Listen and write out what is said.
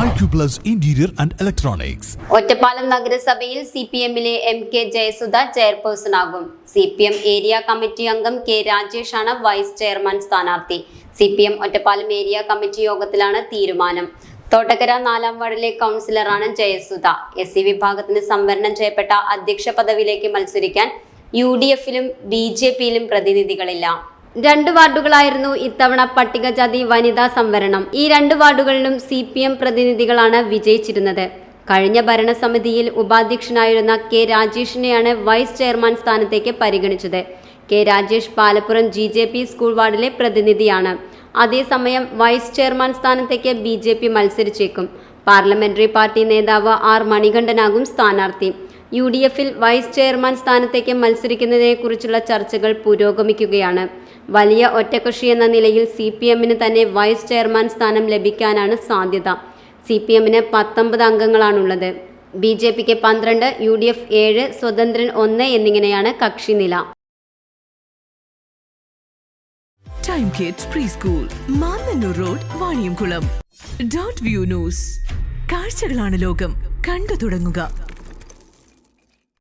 Acuplus Interior and Electronics. Ottapalam നഗരസഭയിൽ C P എമ്മിലെ M K Jayasudha chairperson ആകും. C P M area committee അംഗം K Rajesh ആണ് vice chairman സ്ഥാനാർത്ഥി. C P M Ottapalam area committee യോഗത്തിലാണ് തീരുമാനം. തോട്ടക്കര നാലാം വാർഡിലെ കൗൺസിലറാണ് ജയസുധ. എസ് സി വിഭാഗത്തിന് സംവരണം ചെയ്യപ്പെട്ട അധ്യക്ഷ പദവിയിലേക്ക് മത്സരിക്കാൻ യു ഡി എഫിലും ബി ജെ പിയിലും പ്രതിനിധികളില്ല. രണ്ട് വാർഡുകളായിരുന്നു ഇത്തവണ പട്ടികജാതി വനിതാ സംവരണം. ഈ രണ്ട് വാർഡുകളിലും സി പി എം പ്രതിനിധികളാണ് വിജയിച്ചിരുന്നത്. കഴിഞ്ഞ ഭരണസമിതിയിൽ ഉപാധ്യക്ഷനായിരുന്ന കെ രാജേഷിനെയാണ് വൈസ് ചെയർമാൻ സ്ഥാനത്തേക്ക് പരിഗണിച്ചത്. K Rajesh Palappuram G J P school വാർഡിലെ പ്രതിനിധിയാണ്. അതേസമയം വൈസ് ചെയർമാൻ സ്ഥാനത്തേക്ക് ബി ജെ പി മത്സരിച്ചേക്കും. പാർലമെന്ററി പാർട്ടി നേതാവ് ആർ മണികണ്ഠനാകും സ്ഥാനാർത്ഥി. യു ഡി എഫിൽ വൈസ് ചെയർമാൻ സ്ഥാനത്തേക്ക് മത്സരിക്കുന്നതിനെക്കുറിച്ചുള്ള ചർച്ചകൾ പുരോഗമിക്കുകയാണ്. വലിയ ഒറ്റകക്ഷി എന്ന നിലയിൽ സി പി എമ്മിന് തന്നെ വൈസ് ചെയർമാൻ സ്ഥാനം ലഭിക്കാനാണ് സാധ്യത. സി പി എമ്മിന് പത്തൊമ്പത് അംഗങ്ങളാണുള്ളത്. ബി ജെ പിക്ക് പന്ത്രണ്ട് യു ഡി എഫ് ഏഴ് സ്വതന്ത്രൻ ഒന്ന് എന്നിങ്ങനെയാണ് കക്ഷിനില time kids pre school Mannannur road Vaniyamkulam dot view news കാഴ്ചകളാണ് ലോകം. കണ്ടു തുടങ്ങുക.